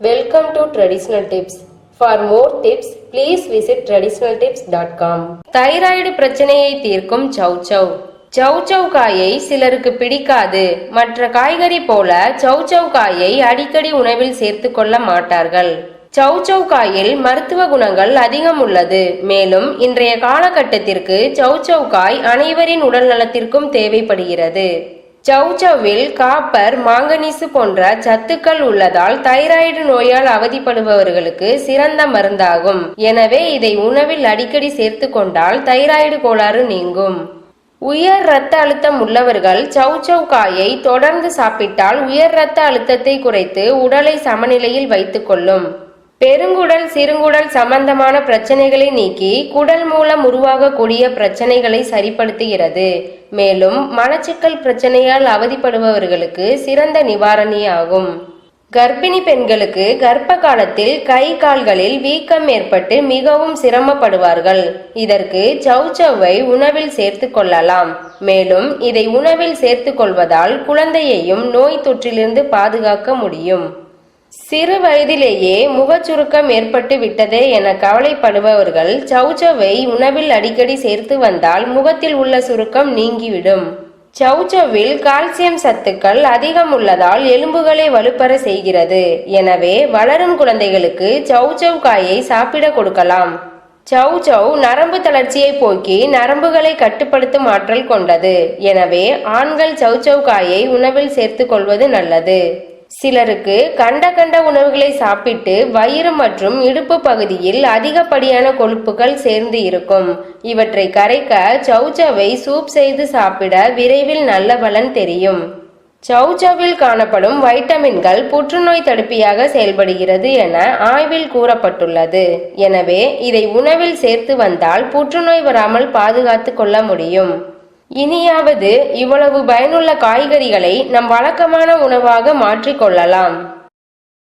Welcome to traditional tips for more tips please visit traditional tips dot com thyroid பிரச்சனையை தீர்க்கும் சௌசௌ சௌசௌ காயை சிலருக்கு பிடிக்காது. மற்ற காய்கறி போல சௌசௌ காயை அடிக்கடி உணவில் சேர்த்து கொள்ள மாட்டார்கள். சௌசௌ காயில் மருத்துவ குணங்கள் அதிகம் உள்ளது. மேலும் இன்றைய காலகட்டத்திற்கு சௌசௌ காய் அனைவரின் உடல் நலத்திற்கும் தேவைப்படுகிறது. சௌசௌவில் காப்பர் மாங்கனீசு போன்ற சத்துக்கள் உள்ளதால் தைராய்டு நோயால் அவதிப்படுபவர்களுக்கு சிறந்த மருந்தாகும். எனவே இதை உணவில் அடிக்கடி சேர்த்து கொண்டால் தைராய்டு கோளாறு நீங்கும். உயர் இரத்த அழுத்தம் உள்ளவர்கள் சவுச்சவ் காயை தொடர்ந்து சாப்பிட்டால் உயர் இரத்த அழுத்தத்தை குறைத்து உடலை சமநிலையில் வைத்துக் கொள்ளும். பெருங்குடல் சிறுங்குடல் சம்பந்தமான பிரச்சனைகளை நீக்கி குடல் மூலம் உருவாகக்கூடிய பிரச்சனைகளை சரிப்படுத்துகிறது. மேலும் மலச்சிக்கல் பிரச்சனையால் அவதிப்படுபவர்களுக்கு சிறந்த நிவாரணியாகும். கர்ப்பிணி பெண்களுக்கு கர்ப்ப காலத்தில் கை கால்களில் வீக்கம் ஏற்பட்டு மிகவும் சிரமப்படுவார்கள். இதற்கு சௌசௌவை உணவில் சேர்த்து கொள்ளலாம். மேலும் இதை உணவில் சேர்த்து கொள்வதால் குழந்தையையும் நோய் தொற்றிலிருந்து பாதுகாக்க முடியும். சிறு வயதிலேயே முகச்சுருக்கம் ஏற்பட்டு விட்டதே என கவலைப்படுபவர்கள் சௌச்சவை உணவில் அடிக்கடி சேர்த்து வந்தால் முகத்தில் உள்ள சுருக்கம் நீங்கிவிடும். சௌச்சவில் கால்சியம் சத்துக்கள் அதிகம் உள்ளதால் எலும்புகளை வலுப்பெற செய்கிறது. எனவே வளரும் குழந்தைகளுக்கு சௌசௌ காயை சாப்பிட கொடுக்கலாம். சௌச்சவ் நரம்பு தளர்ச்சியை போக்கி நரம்புகளை கட்டுப்படுத்தும் ஆற்றல் கொண்டது. எனவே ஆண்கள் சௌசௌ காயை உணவில் சேர்த்து கொள்வது நல்லது. சிலருக்கு கண்ட கண்ட உணவுகளை சாப்பிட்டு வயிறு மற்றும் இடுப்பு பகுதியில் அதிகப்படியான கொழுப்புகள் சேர்ந்து இருக்கும். இவற்றை கரைக்க சௌச்சவை சூப் செய்து சாப்பிட விரைவில் நல்ல பலன் தெரியும். சௌச்சவில் காணப்படும் வைட்டமின்கள் புற்றுநோய் தடுப்பியாக செயல்படுகிறது என ஆய்வில் கூறப்பட்டுள்ளது. எனவே இதை உணவில் சேர்த்து வந்தால் புற்றுநோய் வராமல் பாதுகாத்து கொள்ள முடியும். இனியாவது இவ்வளவு பயனுள்ள காய்கறிகளை நம் வழக்கமான உணவாக மாற்றிக்கொள்ளலாம்